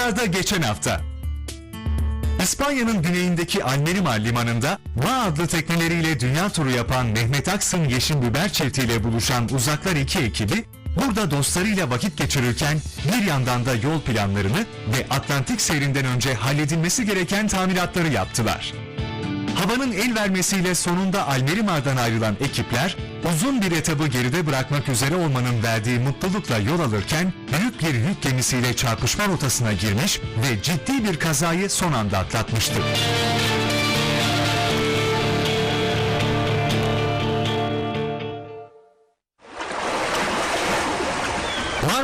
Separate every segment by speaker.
Speaker 1: Uzaklarda geçen hafta. İspanya'nın güneyindeki Almerimar limanında Bağ adlı tekneleriyle dünya turu yapan Mehmet Aksın Yeşim Biber çiftiyle buluşan Uzaklar 2 ekibi burada dostlarıyla vakit geçirirken bir yandan da yol planlarını ve Atlantik seyrinden önce halledilmesi gereken tamiratları yaptılar. Havanın el vermesiyle sonunda Almerimar'dan ayrılan ekipler uzun bir etabı geride bırakmak üzere olmanın verdiği mutlulukla yol alırken büyük bir yük gemisiyle çarpışma rotasına girmiş ve ciddi bir kazayı son anda atlatmıştı.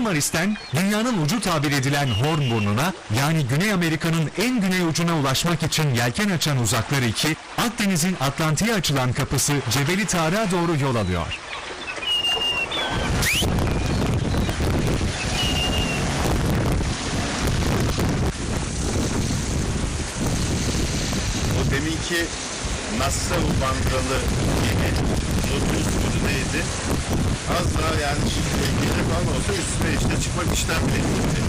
Speaker 1: Marmaris'ten dünyanın ucu tabir edilen Horn burnuna yani Güney Amerika'nın en güney ucuna ulaşmak için yelken açan uzaklar 2, Akdeniz'in Atlantik'e açılan kapısı Cebeli Tarık'a doğru yol alıyor.
Speaker 2: O deminki Nassau bandralı gemi mudu neydi? Az daha yani gece falan olsa üstüne işte çıkmak işten tehlikeli.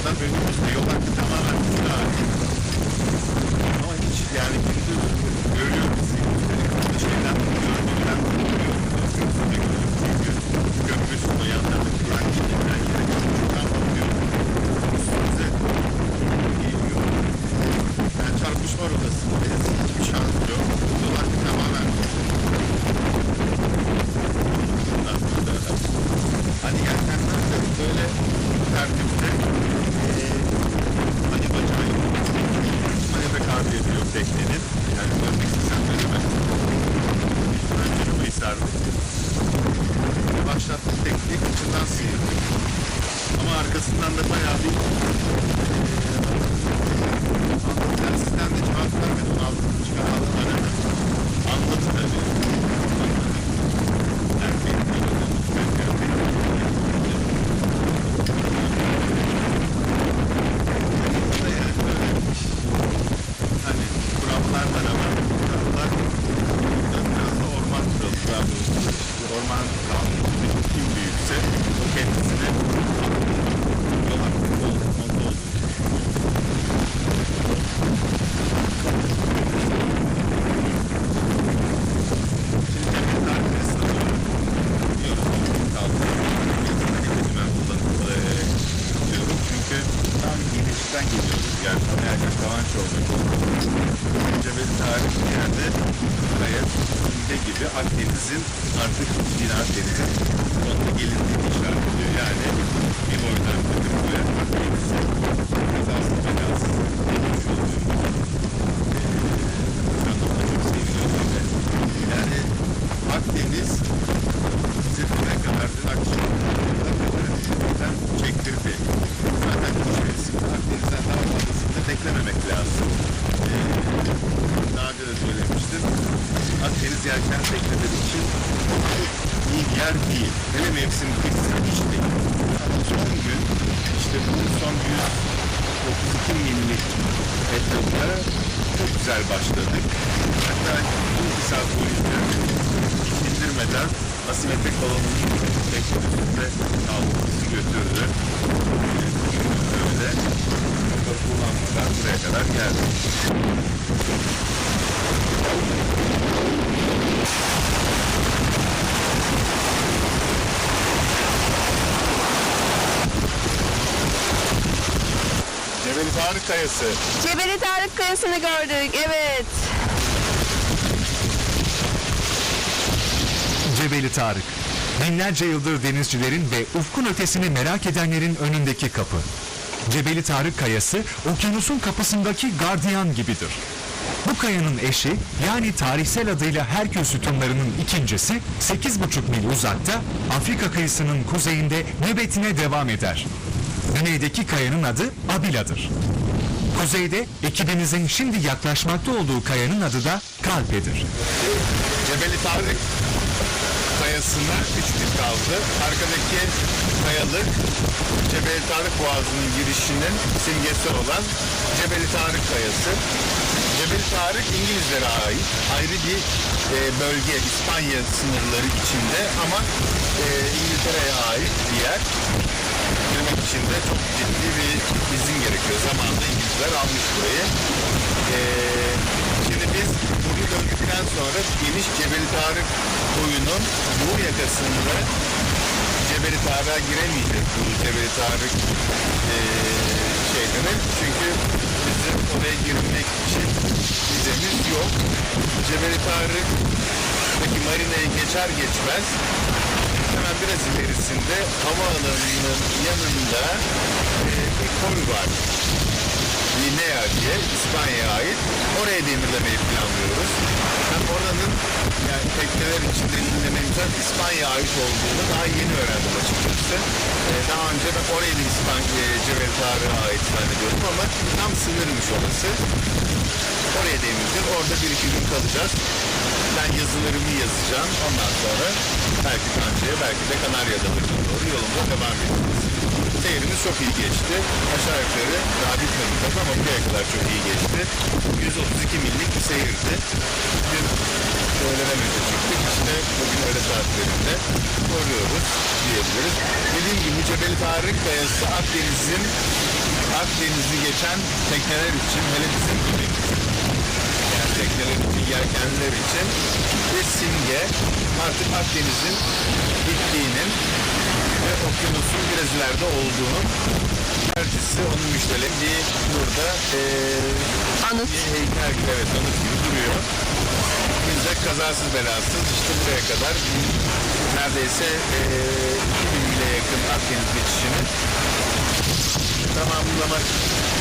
Speaker 2: Adam önümüzde yol hakkı tamamen üstüne. Ama hiç yani gündüz görüyoruz. Yelken tekneleri için iyi bir yer değil. Hele mevsim bitsin hiç değil. Ama son gün işte bu son 132 millik etapta çok güzel başladık. Hatta bir saat boyunca hiç indirmeden asimetrik balonun teknolojisinde aldı, bizi götürdü. Öyle motor kullanmadan buraya kadar geldik. Cebeli Tarık Kayası.
Speaker 3: Cebeli Tarık Kayası'nı gördük. Evet.
Speaker 1: Cebeli Tarık. Binlerce yıldır denizcilerin ve ufkun ötesini merak edenlerin önündeki kapı. Cebeli Tarık Kayası, okyanusun kapısındaki gardiyan gibidir. Bu kayanın eşi, yani tarihsel adıyla Herkül sütunlarının ikincisi, 8,5 mil uzakta, Afrika kıyısının kuzeyinde nöbetine devam eder. Güneydeki kayanın adı Abila'dır. Kuzeyde ekibimizin şimdi yaklaşmakta olduğu kayanın adı da Kalpe'dir.
Speaker 2: Cebeli Tarık kayasına 3 gün kaldı. Arkadaki kayalık Cebeli Tarık Boğazı'nın girişinin simgesi olan Cebeli Tarık Kayası. Cebeli Tarık İngilizlere ait ayrı bir e, bölge İspanya sınırları içinde ama e, İngiltere'ye ait bir yer. Dün görmek için de çok ciddi bir izin gerekiyor. Zamanında İngilizler almış burayı. Ee, şimdi biz bunu döndükten sonra geniş Cebeli Tarık boyunun doğu yakasında Cebeli Tarık'a giremeyeceğiz bu Cebeli Tarık ee, şeyleri. Çünkü bizim oraya girmek için vizemiz yok. Cebeli Tarık'taki marinayı geçer geçmez hemen biraz ilerisinde havaalanının yanında e, bir koy var. Linea diye İspanya'ya ait. Oraya demirlemeyi planlıyoruz. Hem oranın yani tekneler için demirlememizden İspanya'ya ait olduğunu daha yeni öğrendim açıkçası. E, daha önce ben orayı da İspanya, Tarık'a ait zannediyordum ama tam sınırmış orası. Oraya demireceğiz. Orada bir iki gün kalacağız. Ben yazılarımı yazacağım. Ondan sonra belki Kanca'ya belki de Kanarya Adaları'na doğru yolumuza devam edeceğiz. Seyrimiz çok iyi geçti. Aşağı yukarı daha bitmedi tabii ama buraya kadar çok iyi geçti. 132 millik bir seyirdi. Dün öğlenen önce çıktık. İşte bugün öğle saatlerinde koruyoruz diyebiliriz. Dediğim gibi Cebeli Tarık Kayası Akdeniz'in Akdeniz'i geçen tekneler için hele bizim gibi yelkenliler için bir simge artık Akdeniz'in bittiğinin ve okyanusun biraz ileride olduğunun tercihsi onun müjdelediği burada eee
Speaker 3: Anıt.
Speaker 2: bir heykel gibi evet anıt gibi duruyor. De kazasız belasız işte buraya kadar neredeyse eee 2000 mile yakın Akdeniz geçişini tamamlamak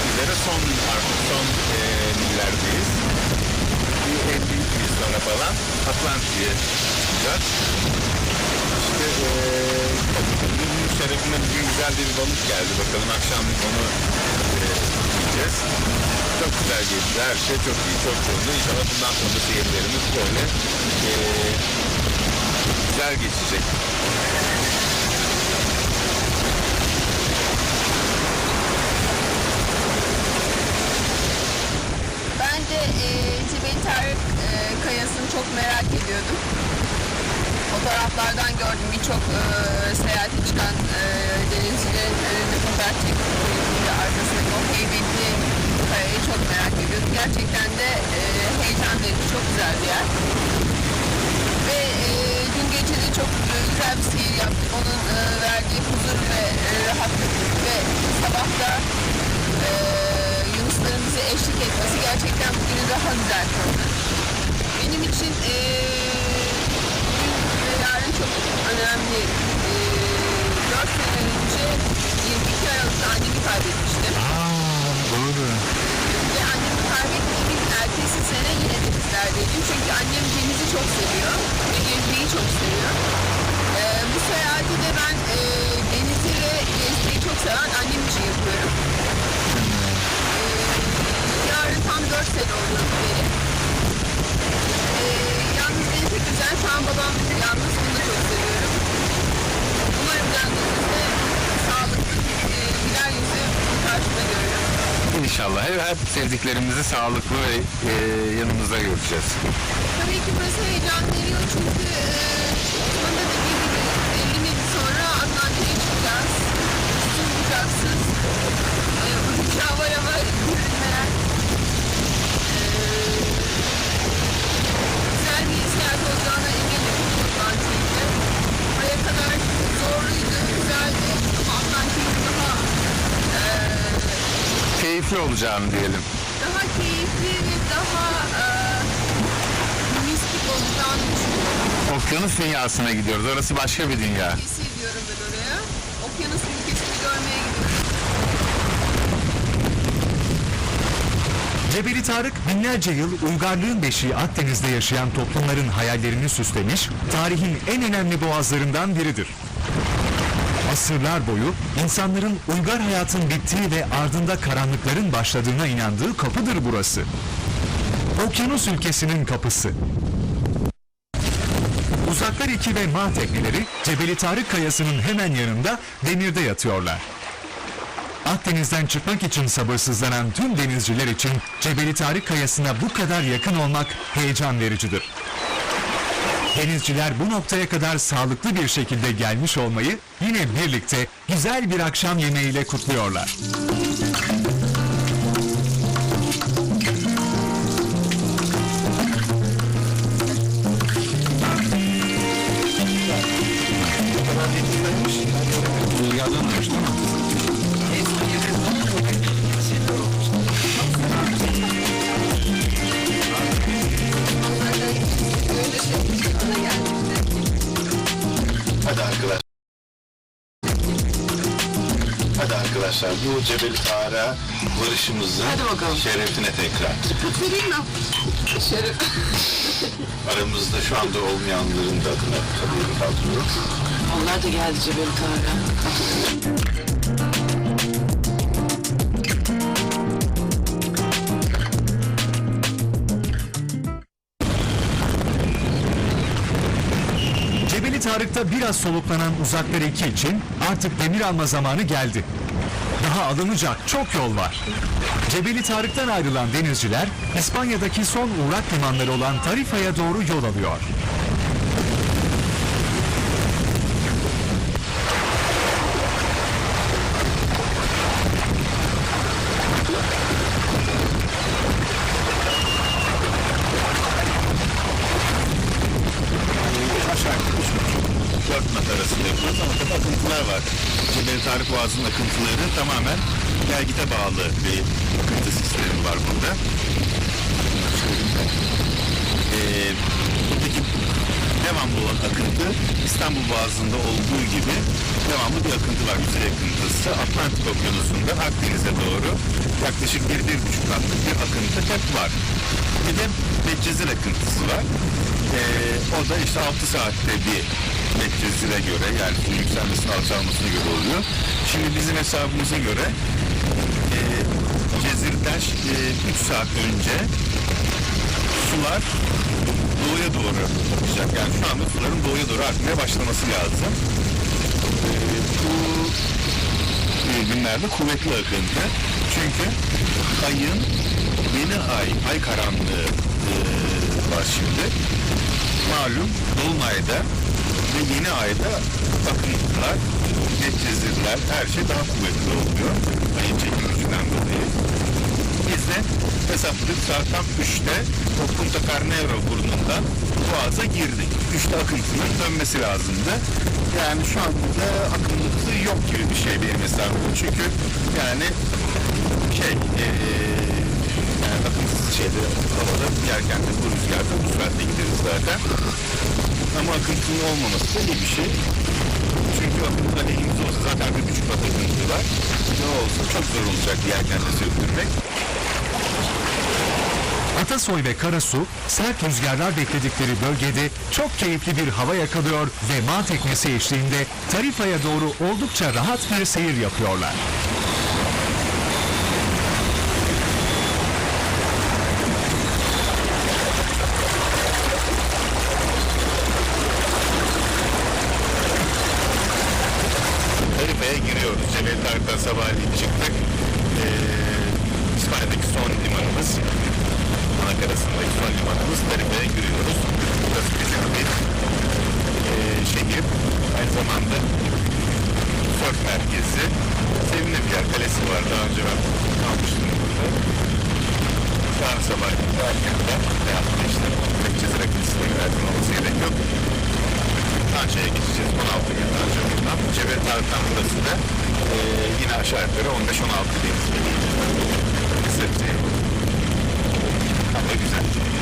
Speaker 2: üzere son artık son eee millerdeyiz. Bir 50 yıl sonra falan Atlantik'e çıkacağız. İşte eee bunun şerefine bugün güzel bir balık geldi. Bakalım akşam onu eee yiyeceğiz. Çok güzel geçti. Her şey çok iyi, çok yolunda. İnşallah bundan sonra seyirlerimiz böyle eee güzel geçecek.
Speaker 3: Fotoğraflardan gördüm birçok e, seyahate çıkan e, denizcilerin önünde fotoğraf çektiğinde arkasındaki o heybetli kayayı çok merak ediyordum. Gerçekten de e, heyecan verici, çok güzel bir yer. Ve e, dün gece de çok e, güzel bir seyir yaptık. Onun e, verdiği huzur ve e, rahatlık ve sabahta e, Yunusların bize eşlik etmesi gerçekten bugünü daha güzel kıldı. Benim için e, çok önemli. E, 4 sene önce 22 Aralık'ta annemi kaybetmiştim.
Speaker 1: Aa, doğru.
Speaker 3: Ve annemi kaybettiğimin ertesi sene yine denizlerdeydim. Çünkü annem denizi çok seviyor ve gezmeyi çok seviyor. Ee, bu seyahati de ben e, denizi ve gezmeyi çok seven annem için yapıyorum. Ee, yarın tam 4 sene oluyor beri. Ee, tek üzen şu an babam yalnız onu da çok seviyorum. Umarım döndüğümüzde sağlıklı e, güler yüzü karşımda görürüm.
Speaker 2: İnşallah hep, hep sevdiklerimizi sağlıklı ve e, yanımızda göreceğiz.
Speaker 3: Tabii ki burası heyecan veriyor çünkü e, dediğim gibi 50 güzeldi Atlantik'in daha e,
Speaker 2: Keyifli olacağını diyelim.
Speaker 3: daha keyifli ve daha e, mistik olacağını düşünüyorum.
Speaker 2: Okyanus dünyasına gidiyoruz. Orası başka bir dünya.
Speaker 3: ülkesi diyorum ben oraya. Okyanus ülkesini görmeye gidiyorum.
Speaker 1: Cebeli Tarık binlerce yıl uygarlığın beşiği Akdeniz'de yaşayan toplumların hayallerini süslemiş, tarihin en önemli boğazlarından biridir. Asırlar boyu insanların uygar hayatın bittiği ve ardında karanlıkların başladığına inandığı kapıdır burası. Okyanus ülkesinin kapısı. Uzaklar 2 ve Mağ tekneleri Cebeli Tarık kayasının hemen yanında demirde yatıyorlar. Akdeniz'den çıkmak için sabırsızlanan tüm denizciler için Cebeli Tarık Kayası'na bu kadar yakın olmak heyecan vericidir. Denizciler bu noktaya kadar sağlıklı bir şekilde gelmiş olmayı yine birlikte güzel bir akşam yemeğiyle kutluyorlar.
Speaker 2: Cebeli Tarık'a varışımızın şerefine tekrar.
Speaker 3: Şerif.
Speaker 2: Aramızda şu anda olmayanların da adına tabii kaldırıyorum.
Speaker 4: Onlar da geldi Cebel Tarık'a.
Speaker 1: Cebeli Tarık'ta biraz soluklanan uzaklar iki için artık demir alma zamanı geldi. Daha alınacak çok yol var. Cebeli Tarık'tan ayrılan denizciler İspanya'daki son uğrak limanları olan Tarifa'ya doğru yol alıyor.
Speaker 2: Gelgite bağlı bir akıntı sistemi var burada. Ee, buradaki devamlı olan akıntı İstanbul Boğazı'nda olduğu gibi devamlı bir akıntı var. Yüzey akıntısı Atlantik Okyanusu'nda Akdeniz'e doğru yaklaşık bir, bir buçuk katlık bir akıntı hep var. Bir de Medcezir akıntısı var. Ee, o da işte 6 saatte bir Medcezir'e göre yani yükselmesine alçalmasına göre oluyor. Şimdi bizim hesabımıza göre Cezir'den 3 saat önce sular doğuya doğru akacak. Yani şu anda suların doğuya doğru akmaya başlaması lazım. Ee, bu e, günlerde kuvvetli akıntı. Çünkü ayın yeni ay, ay karanlığı e, var şimdi. Malum Dolunay'da ve yeni ayda akıntılar, netcezirler, her şey daha kuvvetli oluyor. Ayın çekim gücünden dolayı. Biz de hesapladık saat tam 3'te o Punta Carnero burnundan boğaza girdik. 3'te akıntının dönmesi lazımdı. Yani şu anda akıntısı yok gibi bir şey benim hesabım. Çünkü yani şey eee yani akıntısız şeyde havada yerken de bu rüzgarda bu saatte gideriz zaten. Ama akıntının olmaması da bir şey. Çünkü akıntı aleyhimiz olsa zaten bir buçuk akıntı var. Ne olsa çok zor olacak yerken de sürdürmek.
Speaker 1: Atasoy ve Karasu sert rüzgarlar bekledikleri bölgede çok keyifli bir hava yakalıyor ve mağ teknesi eşliğinde Tarifa'ya doğru oldukça rahat bir seyir yapıyorlar.
Speaker 2: Tarife'ye giriyoruz. Cebel Tarık'tan sabahleyin çıktık. Limanımız Tarife'ye giriyoruz. Burası küçük bir ee, şehir. Aynı zamanda surf merkezi. Sevimli bir yer. Kalesi var. Daha önce ben kalmıştım burada. Yarın sabah erkenden veyahut da işte Bekçezir Akılısı'na giderken olması gerek yok. Tanca'ya geçeceğiz 16 gün Tanca buradan. Cebel Tarık'tan burası da eee, yine aşağı yukarı 15-16 deniz şey. Ama güzel.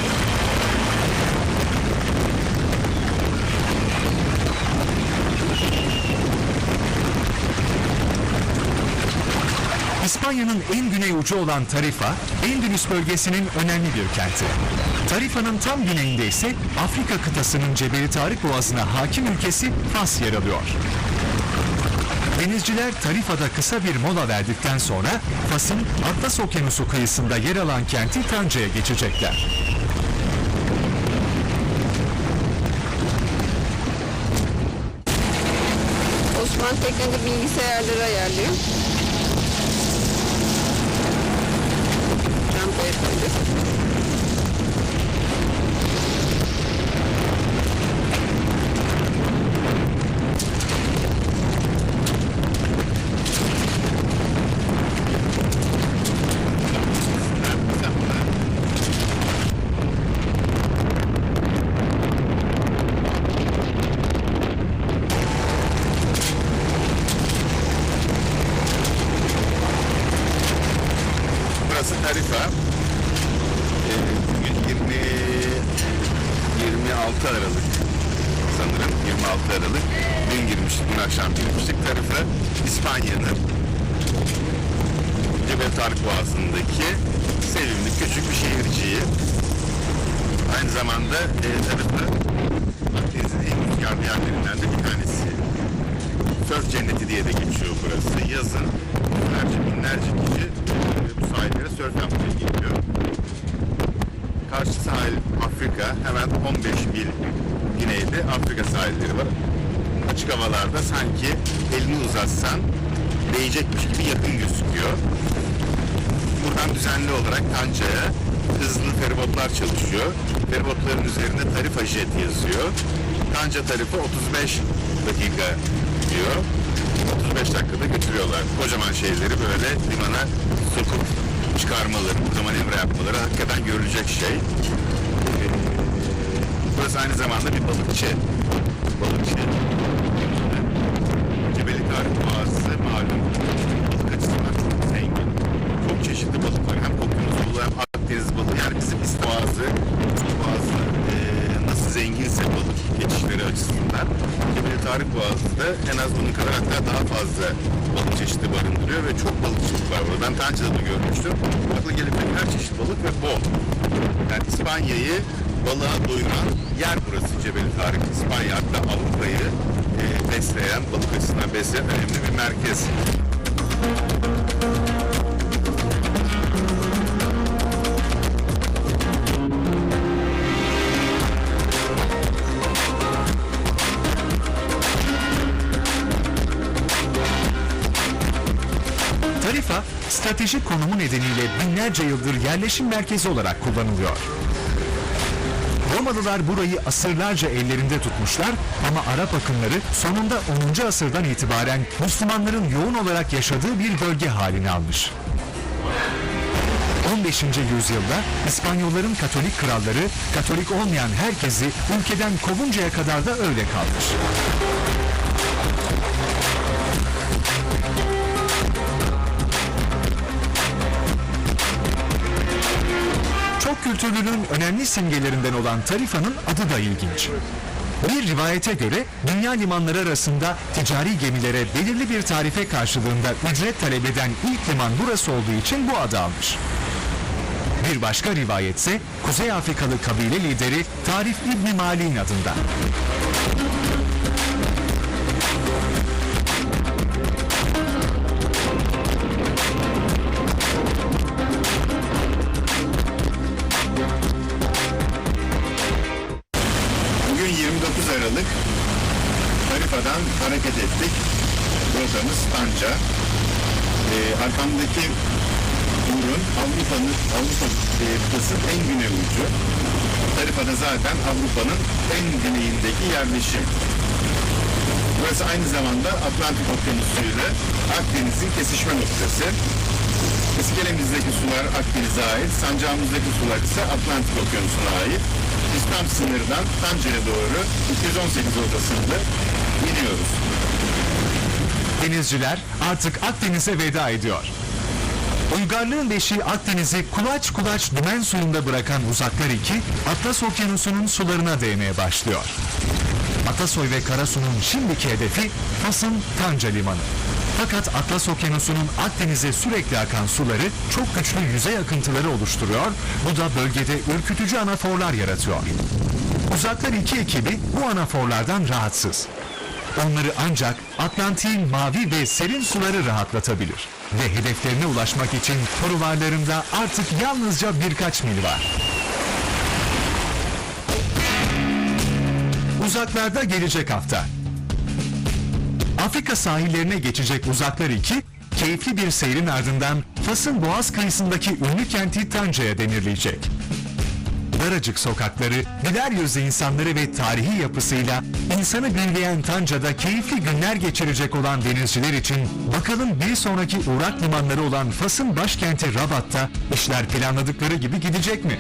Speaker 1: İspanya'nın en güney ucu olan Tarifa, Endülüs bölgesinin önemli bir kenti. Tarifa'nın tam güneyinde ise Afrika kıtasının Cebeli Tarık Boğazı'na hakim ülkesi Fas yer alıyor. Denizciler Tarifa'da kısa bir mola verdikten sonra Fas'ın Atlas Okyanusu kıyısında yer alan kenti Tanca'ya geçecekler.
Speaker 3: Osman teknede bilgisayarları ayarlıyor.
Speaker 2: です hemen 15 mil güneyde Afrika sahilleri var. Açık havalarda sanki elini uzatsan değecekmiş gibi yakın gözüküyor. Buradan düzenli olarak Tanca'ya hızlı feribotlar çalışıyor. Feribotların üzerinde tarifa jet yazıyor. Tanca tarifa 35 dakika diyor. 35 dakikada götürüyorlar. Kocaman şeyleri böyle limana sokup çıkarmaları, kocaman emre yapmaları hakikaten görülecek şey. Burası aynı zamanda bir balıkçı. Balıkçı. Cebeli Tarık Boğazı malum balık açısından çok zengin. Çok çeşitli balık var. Hem okyanus balığı hem Akdeniz balığı. Yani bizim İstoğazı, Boğazı e, nasıl zenginse balık geçişleri açısından Cebeli Tarık Boğazı da en az bunun kadar hatta daha fazla balık çeşidi barındırıyor ve çok balıkçılık var burada. Ben Tanca'da da görmüştüm. Akla gelebilecek her çeşit balık ve bol. Yani İspanya'yı balığa doyuran yer burası Cebeli Tarık. İspanya hatta Avrupa'yı e, besleyen, balık açısından besleyen önemli bir merkez.
Speaker 1: Tarifa, stratejik konumu nedeniyle binlerce yıldır yerleşim merkezi olarak kullanılıyor. Romalılar burayı asırlarca ellerinde tutmuşlar ama Arap akınları sonunda 10. asırdan itibaren Müslümanların yoğun olarak yaşadığı bir bölge halini almış. 15. yüzyılda İspanyolların Katolik kralları Katolik olmayan herkesi ülkeden kovuncaya kadar da öyle kalmış. Çok kültürlünün önemli simgelerinden olan Tarifa'nın adı da ilginç. Bir rivayete göre dünya limanları arasında ticari gemilere belirli bir tarife karşılığında ücret talep eden ilk liman burası olduğu için bu adı almış. Bir başka rivayetse Kuzey Afrikalı kabile lideri Tarif İbni Mali'nin adında.
Speaker 2: Aralık Tarifa'dan hareket ettik. Rotamız Tanca. Ee, arkamdaki burun Avrupa'nın Avrupa e, kıtasının en güney ucu. Tarifa'da zaten Avrupa'nın en güneyindeki yerleşim. Burası aynı zamanda Atlantik Okyanusu ile Akdeniz'in kesişme noktası. İskelemizdeki sular Akdeniz'e ait, sancağımızdaki sular ise Atlantik Okyanusu'na ait. Biz tam sınırdan Tanca'ya doğru 218 rotasında iniyoruz.
Speaker 1: Denizciler artık Akdeniz'e veda ediyor. Uygarlığın beşiği Akdeniz'i kulaç kulaç dümen suyunda bırakan uzaklar iki, Atlas Okyanusu'nun sularına değmeye başlıyor. Atasoy ve Karasu'nun şimdiki hedefi Fas'ın Tanca Limanı. Fakat Atlas Okyanusu'nun Akdeniz'e sürekli akan suları çok güçlü yüzey akıntıları oluşturuyor, bu da bölgede ürkütücü anaforlar yaratıyor. Uzaklar iki ekibi bu anaforlardan rahatsız. Onları ancak Atlantik'in mavi ve serin suları rahatlatabilir. Ve hedeflerine ulaşmak için koruvarlarında artık yalnızca birkaç mil var. Uzaklarda gelecek hafta. Afrika sahillerine geçecek Uzaklar 2, keyifli bir seyrin ardından Fas'ın boğaz kıyısındaki ünlü kenti Tanca'ya demirleyecek. Daracık sokakları, güler yüzlü insanları ve tarihi yapısıyla insanı büyüleyen Tanca'da keyifli günler geçirecek olan denizciler için bakalım bir sonraki uğrak limanları olan Fas'ın başkenti Rabat'ta işler planladıkları gibi gidecek mi?